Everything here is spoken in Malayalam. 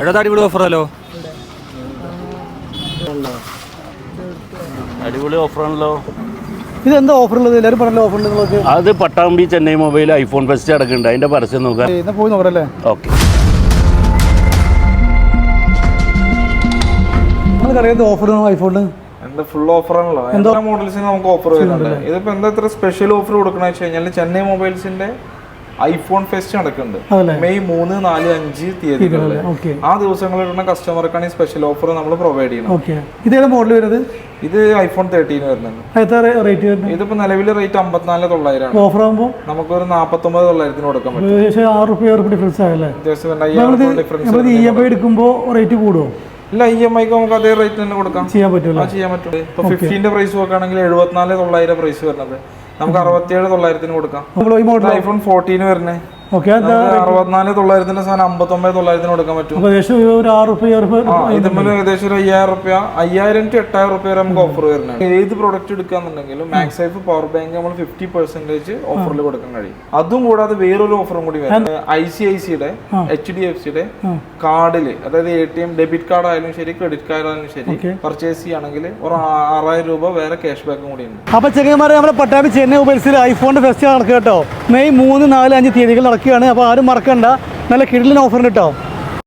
എടാ അടിപൊളി ഓഫറല്ലോ അടിപൊളി ഓഫറാണല്ലോ ഇത് എന്താ ഓഫർ ഉള്ളത്? എല്ലാവരും പറഞ്ഞല്ലോ ഓഫർ ഉണ്ട് നിങ്ങൾക്ക് അത് Pattambi Chennai mobile iPhone fest അടക്കുന്നുണ്ട്. അതിന്റെ പരസ്യം നോക്കാം. എന്നാ പോയി നോക്കല്ലേ ഓക്കെ. ഓഫർ ഐഫോണിന് എന്താ ഫുൾ ഓഫർ ആണല്ലോ. എല്ലാ മോഡൽസിന് നമുക്ക് ഓഫർ വരുന്നുണ്ട്. ഇതിപ്പോ എന്താ ഇത്ര സ്പെഷ്യൽ ഓഫർ കൊടുക്കണ വെച്ച് കഴിഞ്ഞാൽ ചെന്നൈ മൊബൈൽസിന്റെ ഐഫോൺ ഫെസ്റ്റ് നടക്കുന്നുണ്ട്. മെയ് മൂന്ന് നാല് അഞ്ച് തീയതികളിൽ ആ ദിവസങ്ങളിൽ വരുന്ന കസ്റ്റമർക്കാണ് ഈ സ്പെഷ്യൽ ഓഫർ നമ്മൾ പ്രൊവൈഡ് ചെയ്യണം ഓക്കെ. ഇത് ഏതാ മോഡൽ വരുന്നത്? ഇത് ഐഫോൺ തേർട്ടീൻ വരുന്നുണ്ട്. റേറ്റ് വരുന്നത്? ഇതിപ്പോ നിലവിലെ റേറ്റ് അമ്പത്തിനാല് തൊള്ളായിരം ഓഫർ ആകുമ്പോൾ നമുക്ക് ഒരു നാപ്പത്തൊമ്പത് തൊള്ളായിരത്തിന് കൊടുക്കാൻ പറ്റും. ഏകദേശം ആറ് റുപ്യ ഡിഫറൻസ് ഡിഫറൻസ് നമ്മളിത് ഇ എം ഐ എടുക്കുമ്പോൾ റേറ്റ് കൂടുമോ ഇല്ല ഇ എം ഐക്ക് നമുക്ക് അതേ റേറ്റ് തന്നെ കൊടുക്കാം. ചെയ്യാൻ പറ്റും ചെയ്യാൻ പറ്റും. ഇപ്പൊ ഫിഫ്റ്റീന്റെ പ്രൈസ് നോക്കുകയാണെങ്കിൽ എഴുപത്തിനാല് തൊള്ളായിരം പ്രൈസ് വരുന്നത്. നമുക്ക് അറുപത്തിയേഴ് തൊള്ളായിരത്തിന് കൊടുക്കാം. നമ്മൾ ഈ മോഡൽ ഐഫോൺ ഫോർട്ടീന് വരുന്നേ. ഓക്കെ അറുപത്തിനാല് തൊള്ളായിരത്തിന്റെ സാധനം അമ്പത്തൊമ്പത് തൊള്ളായിരത്തിന് കൊടുക്കാൻ പറ്റും. ഏകദേശം ഒരു ആറ് റുപ്യ ഇതുമ്പോൾ ഏകദേശം ഒരു അയ്യായിരം റുപ്യ അയ്യായിരം ടു എട്ടായിരം റുപ്യ വരെ നമുക്ക് ഓഫർ വരുന്നുണ്ട്. ഏത് പ്രൊഡക്റ്റ് എടുക്കാന്നുണ്ടെങ്കിലും മാക്സ് ലൈഫ് പവർ ബാങ്ക് നമ്മൾ ഫിഫ്റ്റി പെർസെന്റേജ് ഓഫറിൽ കൊടുക്കാൻ കഴിയും. അതും കൂടാതെ വേറൊരു ഓഫറും കൂടി വരും. ഐ സി ഐ സിയുടെ എച്ച് ഡി എഫ് സിയുടെ കാർഡിൽ അതായത് A T M debit card ആയാലും ശരി ക്രെഡിറ്റ് കാർഡ് ആയാലും ശരി പർച്ചേസ് ചെയ്യുകയാണെങ്കിൽ ഒരു ആറായിരം രൂപ വേറെ ക്യാഷ് ബാക്കും കൂടി ഉണ്ട്. അപ്പോൾ ചെങ്ങന്മാരെ നമ്മുടെ പട്ടാമ്പി ചെന്നൈ മൊബൈൽസിൽ ഐഫോണിന്റെ ഫെസ്റ്റ് നടക്കുക കേട്ടോ മെയ് മൂന്ന് നാല് അഞ്ച് തീയതികൾ നടക്കുകയാണ്. അപ്പോൾ ആരും മറക്കണ്ട. നല്ല കിടിലൻ ഓഫറിന് കേട്ടോ.